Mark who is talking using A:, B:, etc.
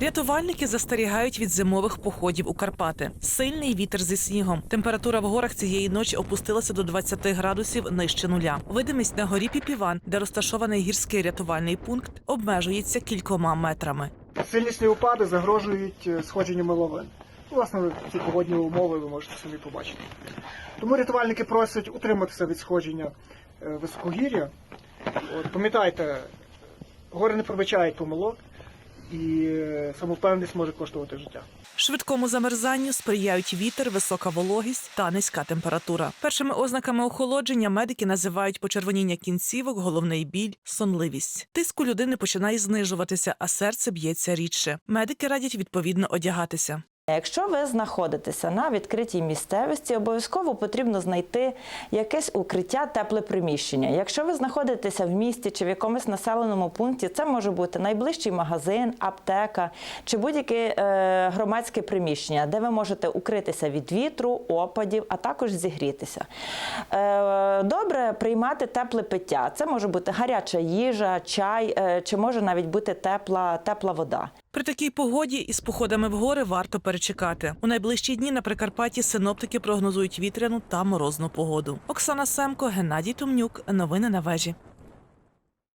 A: Рятувальники застерігають від зимових походів у Карпати. Сильний вітер зі снігом. Температура в горах цієї ночі опустилася до 20 градусів нижче нуля. Видимість на горі Піпіван, де розташований гірський рятувальний пункт, обмежується кількома метрами.
B: Сильні снігопади загрожують е, сходженню миловин. Власне, ці погодні умови ви можете самі побачити. Тому рятувальники просять утриматися від сходження е, високогір'я. Пам'ятайте, гори не пробачають помилок, і е, самовпевненість може коштувати життя.
A: Швидкому замерзанню сприяють вітер, висока вологість та низька температура. Першими ознаками охолодження медики називають почервоніння кінцівок, головний біль, сонливість. Тиск у людини починає знижуватися, а серце б'ється рідше. Медики радять відповідно одягатися.
C: Якщо ви знаходитеся на відкритій місцевості, обов'язково потрібно знайти якесь укриття, тепле приміщення. Якщо ви знаходитеся в місті чи в якомусь населеному пункті, це може бути найближчий магазин, аптека чи будь-яке е, громадське приміщення, де ви можете укритися від вітру, опадів, а також зігрітися. Е, добре приймати тепле пиття. Це може бути гаряча їжа, чай, е, чи може навіть бути тепла, тепла вода.
A: При такій погоді із походами в гори варто перечекати. У найближчі дні на Прикарпатті синоптики прогнозують вітряну та морозну погоду. Оксана Семко, Геннадій Томнюк. Новини на вежі.